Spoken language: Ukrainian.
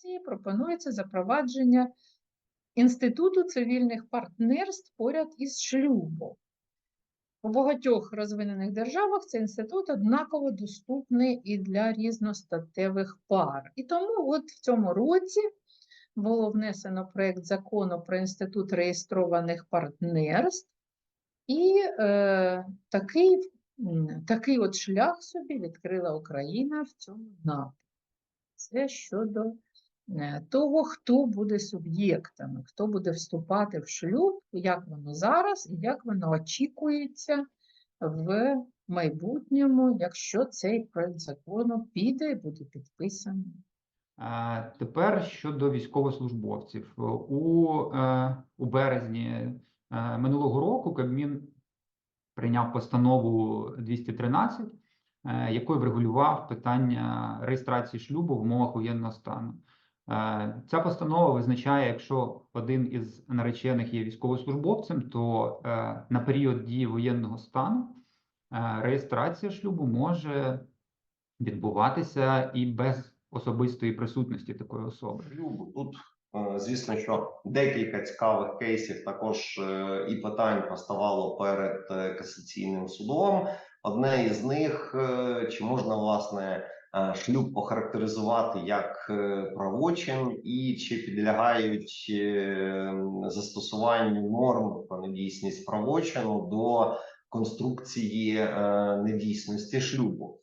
редакції пропонується запровадження інституту цивільних партнерств поряд із шлюбом. У багатьох розвинених державах цей інститут однаково доступний і для різностатевих пар. І тому от в цьому році було внесено проєкт закону про інститут реєстрованих партнерств, і е, такий, такий от шлях собі відкрила Україна в цьому напрямку. Це щодо того, хто буде суб'єктами, хто буде вступати в шлюб, як воно зараз і як воно очікується в майбутньому, якщо цей проект закону піде і буде підписаний. Е, Тепер щодо військовослужбовців. У, е, у березні е, минулого року Кабмін прийняв постанову 213, е, якою врегулював питання реєстрації шлюбу в умовах воєнного стану. Е, Ця постанова визначає, якщо один із наречених є військовослужбовцем, то е, на період дії воєнного стану е, реєстрація шлюбу може відбуватися і без особистої присутності такої особи. шлюбу. Тут, звісно, що декілька цікавих кейсів також і питань поставало перед касаційним судом. Одне із них е, чи можна власне е, шлюб охарактеризувати як е, правочин, і чи підлягають застосуванню норм про недійсність правочину до конструкції недійсності шлюбу.